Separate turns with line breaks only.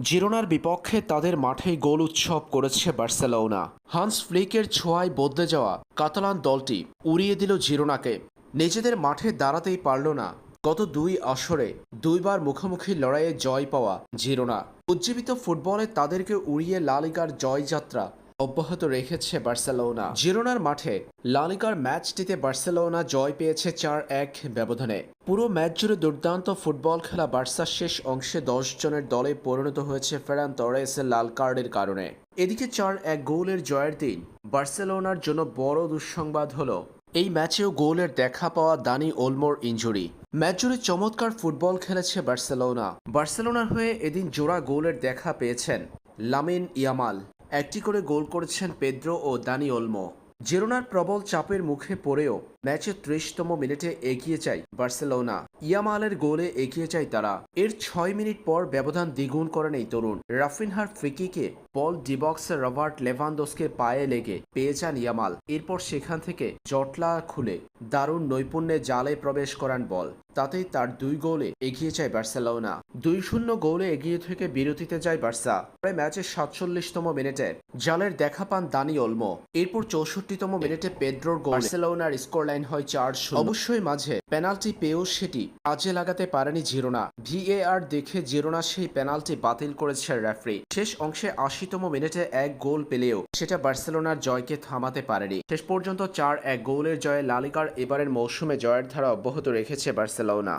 জিরোনার বিপক্ষে তাদের মাঠে গোল উৎসব করেছে বার্সেলোনা। হান্স ফ্লিকের ছোঁয়ায় বদলে যাওয়া কাতালান দলটি উড়িয়ে দিল জিরোনাকে। নিজেদের মাঠে দাঁড়াতেই পারল না। গত দুই আসরে দুইবার মুখোমুখি লড়াইয়ে জয় পাওয়া জিরোনা। উজ্জীবিত ফুটবলে তাদেরকে উড়িয়ে লালিগার জয়যাত্রা অব্যাহত রেখেছে বার্সেলোনা। জিরোনার মাঠে লালিকার ম্যাচটিতে বার্সেলোনা জয় পেয়েছে চার এক ব্যবধানে। পুরো ম্যাচ জুড়ে দুর্দান্ত ফুটবল খেলা বার্সার শেষ অংশে দশ জনের দলে পরিণত হয়েছে ফেরান তরেসের লাল কার্ডের কারণে। এদিকে চার এক গোলের জয়ের দিন বার্সেলোনার জন্য বড় দুঃসংবাদ হলো, এই ম্যাচেও গোলের দেখা পাওয়া দানি ওলমোর ইঞ্জুরি। ম্যাচ জুড়ে চমৎকার ফুটবল খেলেছে বার্সেলোনা। বার্সেলোনার হয়ে এদিন জোড়া গোলের দেখা পেয়েছেন লামিন ইয়ামাল। একটি করে গোল করেছেন পেদ্রো ও দানি ওলমো। জেরোনার প্রবল চাপের মুখে পড়েও ম্যাচের ত্রিশতম মিনিটে এগিয়ে যায় বার্সেলোনা। ইয়ামালের গোলে এগিয়ে যায় তারা। এর ছয় মিনিট পর ব্যবধান দ্বিগুণ করেন এই তরুণ। রাফিনহার ফ্রিকিকে বল ডিবক্সে, রবার্ট লেভানদোসকে পায়ে লেগে পেয়ে যান ইয়ামাল। এরপর সেখান থেকে জটলা খুলে দারুণ নৈপুণ্যে জালে প্রবেশ করান বল। তাতেই তার দুই গোলে এগিয়ে যায় বার্সেলোনা। দুই শূন্য গোলে এগিয়ে থেকে বিরতিতে যায় বার্সা। পরে ম্যাচের সাতচল্লিশতম মিনিটে জালের দেখা পান দানি ওলমো। এরপর চৌষট্টিতম মিনিটে পেড্রোর গোল বার্সেলোনার স্কোর লাইন হয় চার অবশ্যই মাঝে পেনাল্টি পেয়েও সেটি কাজে লাগাতে পারেনি জিরোনা। ভিএআর দেখে জিরোনা সেই পেনাল্টি বাতিল করেছে রেফারি। শেষ অংশে আশিতম মিনিটে এক গোল পেলেও সেটা বার্সেলোনার জয়কে থামাতে পারেনি। শেষ পর্যন্ত চার এক গোলের জয়ে লালিকার এবারের মৌসুমে জয়ের ধারা অব্যাহত রেখেছে বার্সেলোনা।